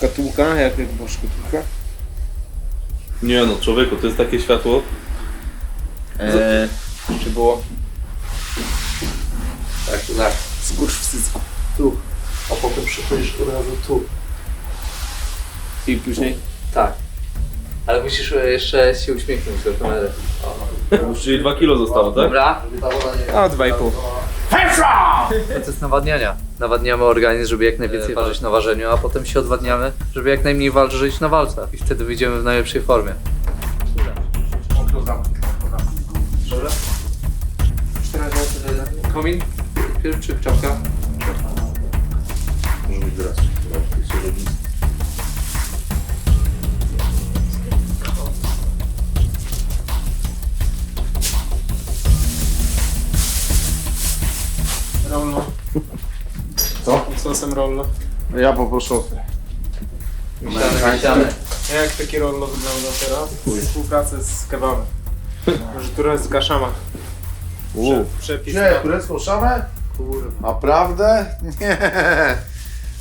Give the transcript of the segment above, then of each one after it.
Szkatułka, jak jak była szkatułka? Nie no, człowieku, to jest takie światło. Eee, czy było? Tak, tak. Skurcz w cycku. Tu. A potem przychodzisz od razu tu. I później? Tak. Ale musisz e, jeszcze się uśmiechnąć do kamery. O. Czyli 2 kilo zostało, tak? Dobra. A, dwa i pół. Proces nawadniania. Nawadniamy organizm, żeby jak najwięcej ważyć na ważeniu, a potem się odwadniamy, żeby jak najmniej ważyć na walce. I wtedy wyjdziemy w najlepszej formie. Dobra. Komin? Pierw czy czapka? Może być teraz. Rollo. Sosem rollo. Ja poproszę o Myślamy, myślamy. Jak taki rollo wygląda teraz? Współpracę z kebabem. Może turecka szama. Prze, przepis Nie, na... turecką szamę? Kurwa. Naprawdę? Nie.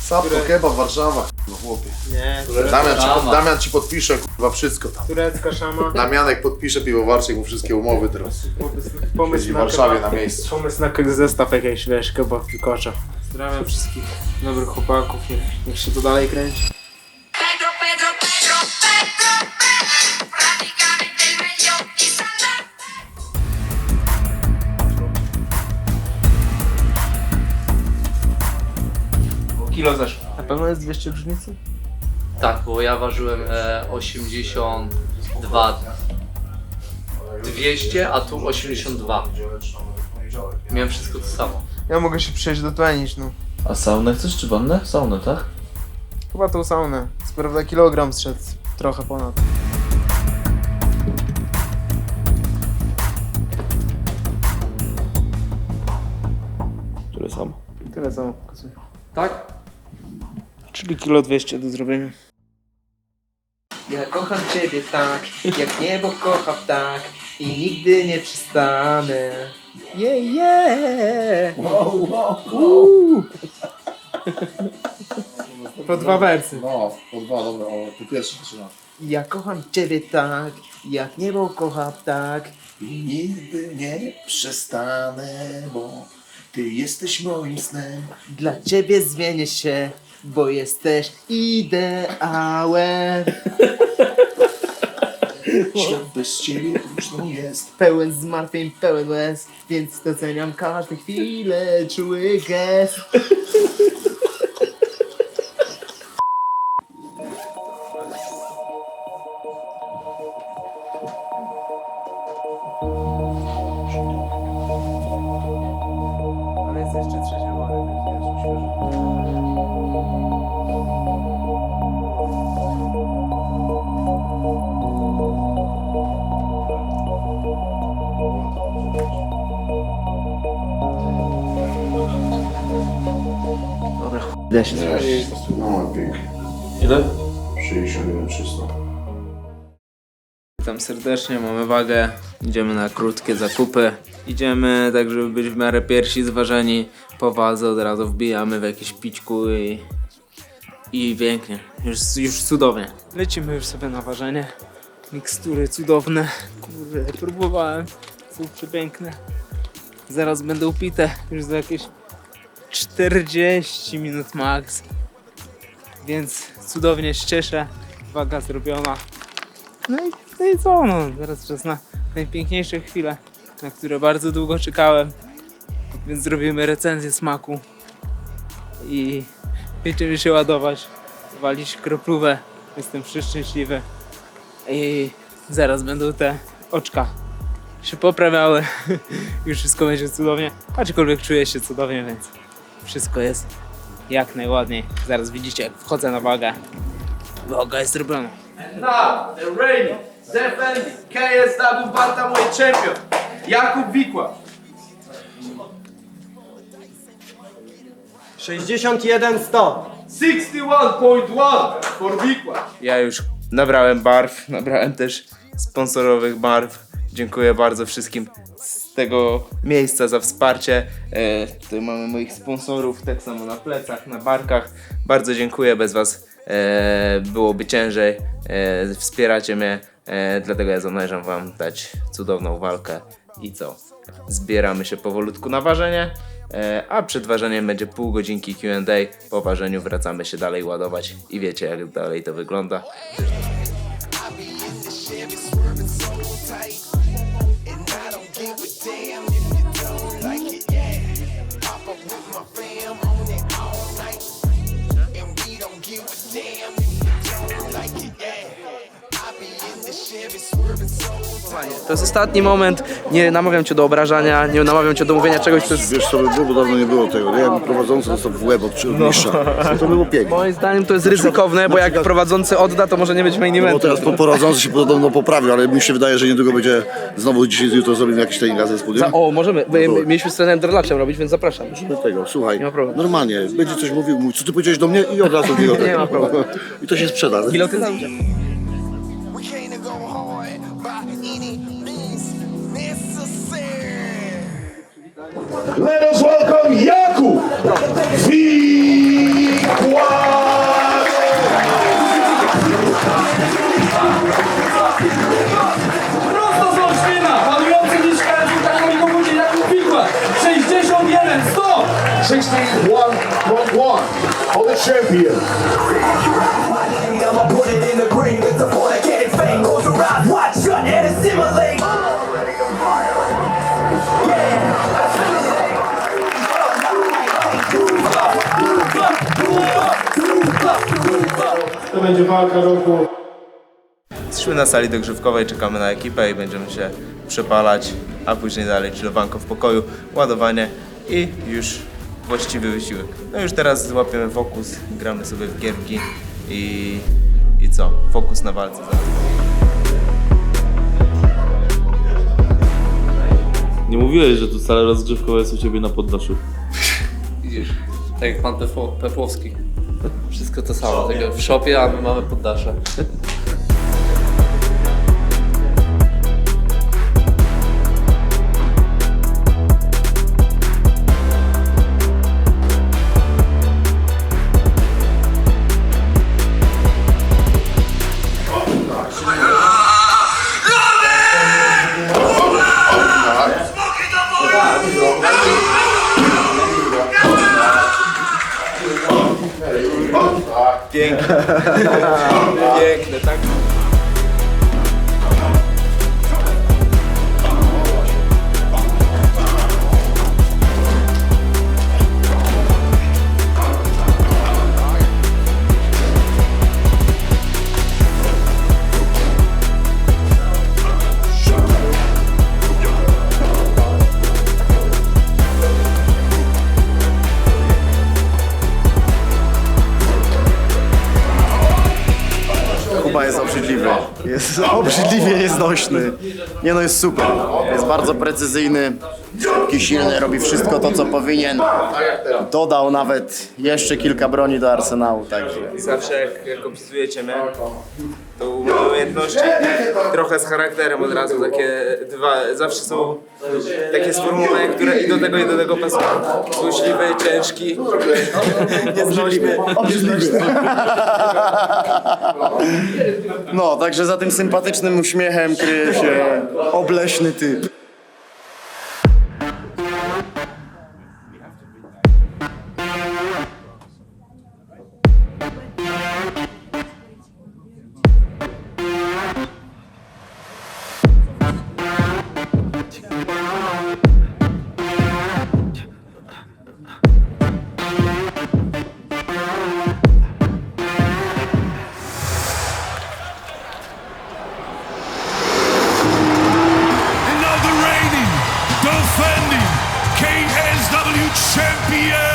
Sapko Ture- kebab Warszawa, no chłopie. Nie, Damian ci, Szama. Damian ci podpisze kurwa wszystko tam. turecka szama. Damianek podpisze piwowarczyk mu wszystkie umowy teraz. Pomysł, Siedzi pomysł w na Warszawie kebab. na miejscu. Pomysł na zestaw jakiś, wiesz, kebab i kocza. Pozdrawiam wszystkich dobrych chłopaków, niech, niech się to dalej kręci. Pedro, Pedro, Pedro, Pedro, Pedro. Kilo zeszło. Na pewno jest 200 różnicy? Tak, bo ja ważyłem e, 82 200, a tu 82. Miałem wszystko to samo. Ja mogę się przejść do tlenić, no. A saunę chcesz czy wannę? Saunę, tak? Chyba tą saunę. Co prawda kilogram zszedł trochę ponad. Tyle samo. Tyle samo pokazuje. Tak? Czyli kilo 200 do zrobienia. Ja kocham ciebie tak, jak niebo kocha ptak i nigdy nie przestanę. Yeah, yeah. Uuu. Po dwa wersy. No, po dwa, dobra, o, ty pierwszy zaczynasz. Ja kocham ciebie tak, jak niebo kocha ptak. I nigdy nie przestanę, bo ty jesteś moim snem. Dla ciebie zmienię się, bo jesteś ideałem. Świat bez ciebie próżną jest. Pełen zmartwień, pełen łez, więc doceniam każdą chwilę, czuły gest. No, pięknie. Ile? 61 300. Witam serdecznie, mamy wagę, idziemy na krótkie zakupy. Idziemy tak, żeby być w miarę piersi zważeni. Po wadze od razu wbijamy w jakieś pićku i... I pięknie, już, już cudownie. Lecimy już sobie na ważenie. Mikstury cudowne. Kurde, próbowałem. Są przepiękne. Zaraz będę upite, już za jakieś 40 minut max. Więc cudownie się cieszę. Waga zrobiona. No i, no i co, no, teraz czas na najpiękniejsze chwile, na które bardzo długo czekałem. Więc zrobimy recenzję smaku i będziemy się ładować, walić kroplówę. Jestem przeszczęśliwy. I zaraz będą te oczka się poprawiały. Już wszystko będzie cudownie. Aczkolwiek czuję się cudownie, więc wszystko jest jak najładniej. Zaraz widzicie, jak wchodzę na wagę. Waga jest zrobiona. Now, the reigning, defending KSW Bantamweight Champion, Jakub Wikła. 61 100. 61.1 for Wikła. Ja już nabrałem barw, nabrałem też sponsorowych barw. Dziękuję bardzo wszystkim z tego miejsca za wsparcie. E, tutaj mamy moich sponsorów, tak samo na plecach, na barkach. Bardzo dziękuję, bez Was e, byłoby ciężej. E, wspieracie mnie, e, dlatego ja zamierzam Wam dać cudowną walkę. I co? Zbieramy się powolutku na ważenie, e, a przed ważeniem będzie pół godzinki QA. Po ważeniu wracamy się dalej ładować i wiecie, jak dalej to wygląda. To jest ostatni moment. Nie namawiam cię do obrażania, nie namawiam cię do mówienia czegoś, co jest... Wiesz co by było, bo dawno nie było tego. Nie, jakby prowadzący dostał w łeb od mistrza. To by było pięknie. Moim zdaniem to jest ryzykowne, bo jak prowadzący odda, to może nie być main No bo eventu. teraz po prowadzący się podobno poprawił, ale mi się wydaje, że niedługo będzie znowu dzisiaj, jutro zrobimy jakiś trening razem z Za, o, możemy. My, my, mieliśmy z trenerem robić, więc zapraszam. Do tego, słuchaj, Nie ma problemu. normalnie, będzie coś mówił, mówi, co ty powiedziałeś do mnie i od razu. Nie ma problemu. I to się sprzeda. Gilotyna? We Let us welcome Jakub! Prosto z Olsztyna, panujący niż kategorii komunie Jakub Wikład. 61, 100! 61 one for the champion. Będzie walka roku. Jesteśmy na sali dogrzewkowej, czekamy na ekipę i będziemy się przepalać, a później dalej chillowanko w pokoju, ładowanie i już właściwy wysiłek. No już teraz złapiemy fokus, gramy sobie w gierki i, i co? Fokus na walce zaraz. Nie mówiłeś, że tu sala rozgrzewkowa jest u ciebie na poddaszu. Widzisz, tak jak pan Pefło- Pefłowski. Wszystko to samo, tylko w szopie, a my mamy poddasze. Nieznośny. Nie no, jest super. Jest bardzo precyzyjny, szybki, silny, robi wszystko to, co powinien. Dodał nawet jeszcze kilka broni do arsenału, także... Zawsze jak, jak opisujecie mnie, to umiejętności trochę z charakterem od razu, takie dwa, zawsze są takie sformułowania, które i do tego i do tego pasują. Złośliwy, ciężki, nieznośny. No, także za tym sympatycznym uśmiechem kryje się obleśny typ. Yeah.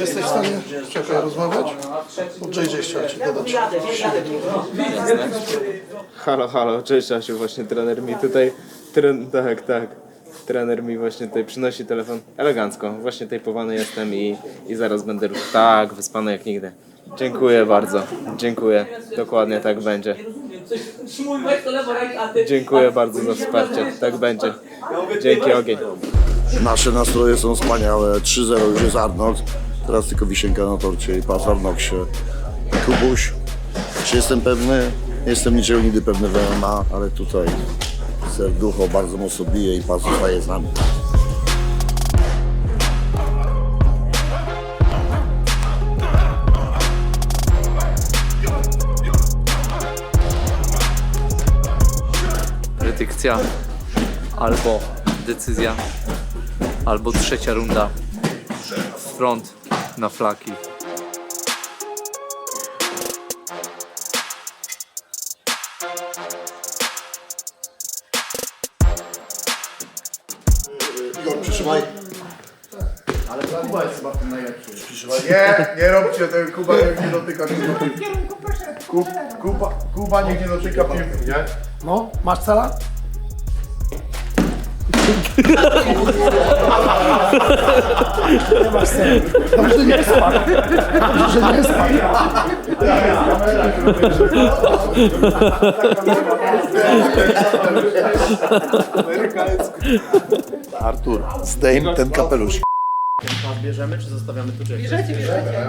Jesteś w stanie czekaj rozmawiać? Bo JJ chciał ci gadać. Halo, halo, cześć Asiu, właśnie trener mi tutaj, tren, tak, tak, trener mi właśnie tutaj przynosi telefon elegancko, właśnie tejpowany jestem i, i zaraz będę już tak wyspany jak nigdy. Dziękuję bardzo, dziękuję, dokładnie tak będzie. Dziękuję bardzo za wsparcie, tak będzie. Dzięki ogień. Nasze nastroje są wspaniałe. 3-0 już jest Arnold. Teraz tylko wisienka na torcie i pas w Arnoxie. Kubuś. Czy jestem pewny? Jestem niczego nigdy pewny w MMA, ale tutaj serducho bardzo mocno bije i pas zostaje z nami. Predykcja albo decyzja, albo trzecia runda. Front na flaki. Igor, przytrzymaj. Kuba jest chyba w tym najlepszy. Nie, nie róbcie tego, Kuba niech nie dotyka piłki. Kub, Kuba, Kuba niech nie dotyka piłki, nie? No, masz cela? Nie masz cela. Dobrze nie spadł. Dobrze nie spadł. Artur, zdejm ten kapelusz. Bierzemy czy zostawiamy tu czekać? Bierzecie, bierzecie.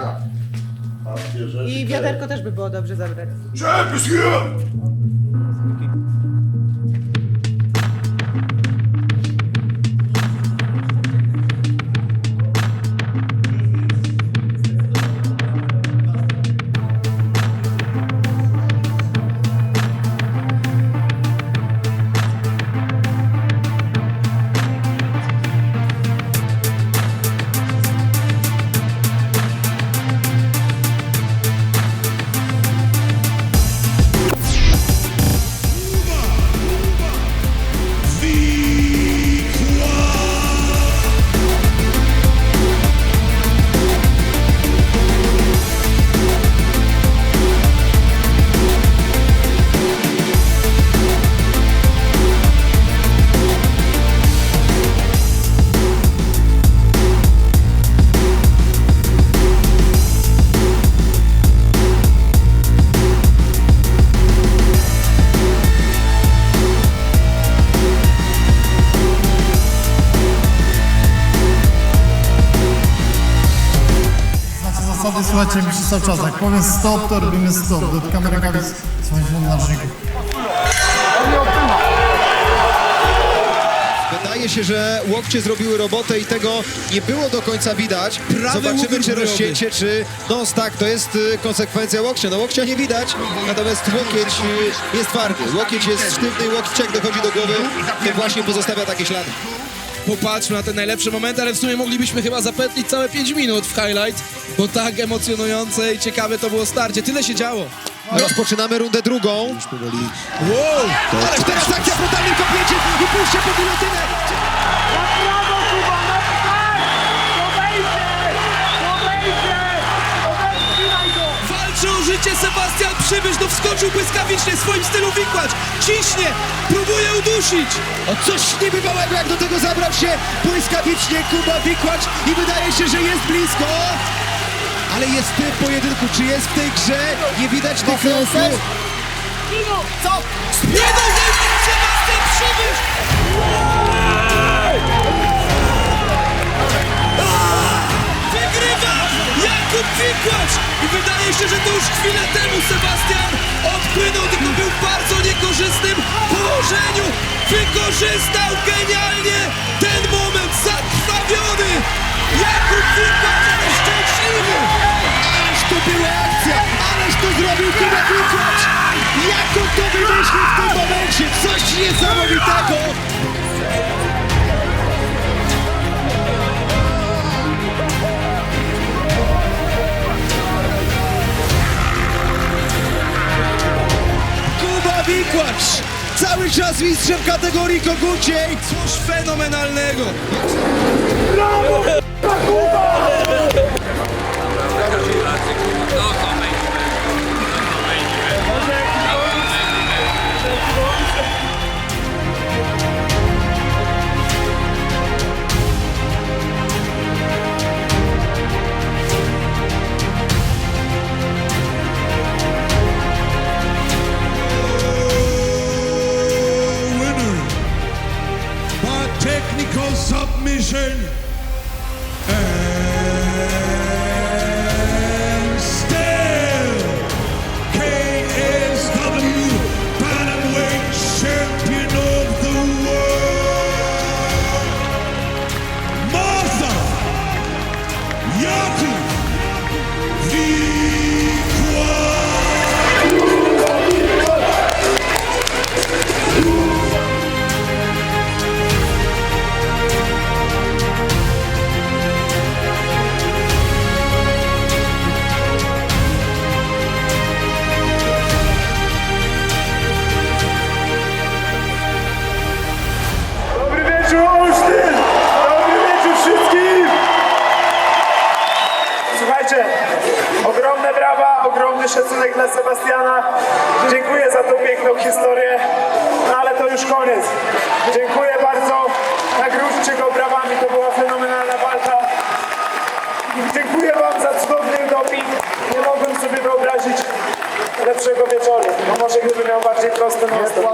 I wiaderko też by było dobrze zabrać. Znacie cały czas. Jak powiem stop, to robimy stop. Dotykamy rękawic swoich narzędziów. Wydaje się, że łokcie zrobiły robotę i tego nie było do końca widać. Zobaczymy, czy rozcięcie, czy nos tak, to jest y, konsekwencja łokcia. No łokcia nie widać, natomiast łokieć y, jest twardy. Łokieć jest sztywny i łokieć jak dochodzi do głowy, to właśnie pozostawia takie ślady. Popatrzmy na te najlepsze momenty, ale w sumie moglibyśmy chyba zapętlić całe 5 minut w highlight, bo tak emocjonujące i ciekawe to było starcie. Tyle się działo. Rozpoczynamy rundę drugą. Wow! Ale teraz akcja brutalnym kopiecie i pójście po gilotynę. Walczy o życie Sebastian Przybysz, no wskoczył błyskawicznie w swoim stylu wikłacz. Ciśnie, próbuje udusić. O coś niebywałego, jak do tego zabrał się błyskawicznie Kuba Wikłacz i wydaje się, że jest blisko. Ale jest w tym pojedynku, czy jest w tej grze? Nie widać tych kroków. Spiedą Sebastian Przybysz! Jakub Wikłacz! I wydaje się, że to już chwilę temu Sebastian odpłynął, tylko był w bardzo niekorzystnym położeniu. Wykorzystał genialnie ten moment zakrwawiony. Jakub Wikłacz, ale szczęśliwy! Ależ to była akcja, ależ to zrobił Kuba Wikłacz. Jak on to wymyślił w tym momencie? Coś niesamowitego. Wikłacz! Cały czas mistrzem kategorii koguciej! Coś fenomenalnego! Brawo! Brawo! Brawo! Nossa, nossa.